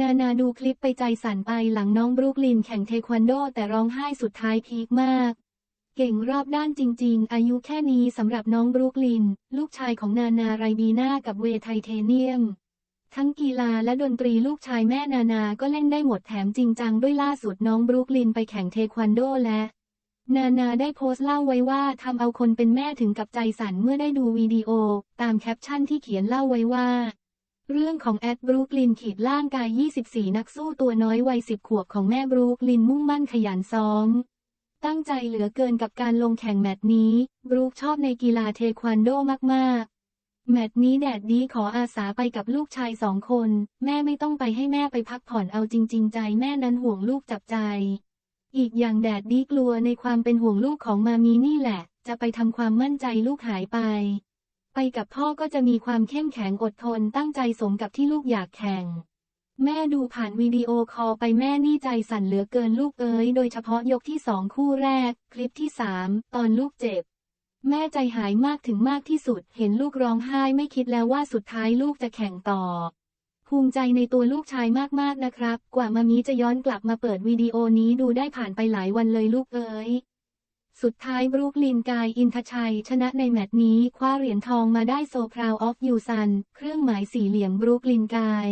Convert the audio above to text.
นานาดูคลิปไปใจสั่นไปหลังน้องบรูคลินแข่งเทควันโด แต่ร้องไห้สุดท้ายพีคมาก เก่งรอบด้านจริง ๆ อายุแค่นี้สำหรับน้องบรูคลิน ลูกชายของนานาไรบีนากับเวไทเทเนียม ทั้งกีฬาและดนตรีลูกชายแม่นานาก็เล่นได้หมดแถมจริงจังด้วยล่าสุดน้องบรูคลินไปแข่งเทควันโดและนานาได้โพสต์เล่าไว้ว่าทำเอาคนเป็นแม่ถึงกับใจสั่นเมื่อได้ดูวิดีโอ ตามแคปชั่นที่เขียนเล่าไว้ว่า เรื่องของแอดบรูคลินขีดล่างกาย 24 นักสู้ตัวน้อยวัย 10 ขวบของแม่บรูคลินมุ่งมั่นขยันซ้อม ตั้งใจเหลือเกินกับการลงแข่งแมตช์นี้ บรูคชอบในกีฬาเทควันโดมากๆ แมตช์นี้แดดดีขออาสาไปกับลูกชายสองคน แม่ไม่ต้องไปให้แม่ไปพักผ่อนเอาจริง ๆ ใจแม่นั้นห่วงลูกจับใจ อีกอย่างแดดดีกลัวในความเป็นห่วงลูกของมามีนี่แหละ จะไปทำความมั่นใจลูกหายไป ไปกับพ่อก็จะมีความเข้มแข็งอดทนตั้งใจสมกับที่ลูกอยากแข่ง แม่ดูผ่านวิดีโอคอลไปแม่นี่ใจสั่นเหลือเกินลูกเอ๋ยโดยเฉพาะยกที่สองคู่แรก คลิปที่สามตอนลูกเจ็บ แม่ใจหายมากถึงมากที่สุด เห็นลูกร้องไห้ไม่คิดแล้วว่าสุดท้ายลูกจะแข่งต่อ ภูมิใจในตัวลูกชายมากๆนะครับ กว่ามามีจะย้อนกลับมาเปิดวิดีโอนี้ดูได้ผ่านไปหลายวันเลยลูกเอ๋ย สุดท้ายบรูคลินกายอินทชัย ชนะในแมตช์นี้คว้าเหรียญทองมาได้โซพราวออฟยูซัน เครื่องหมายสี่เหลี่ยมบรูคลินกาย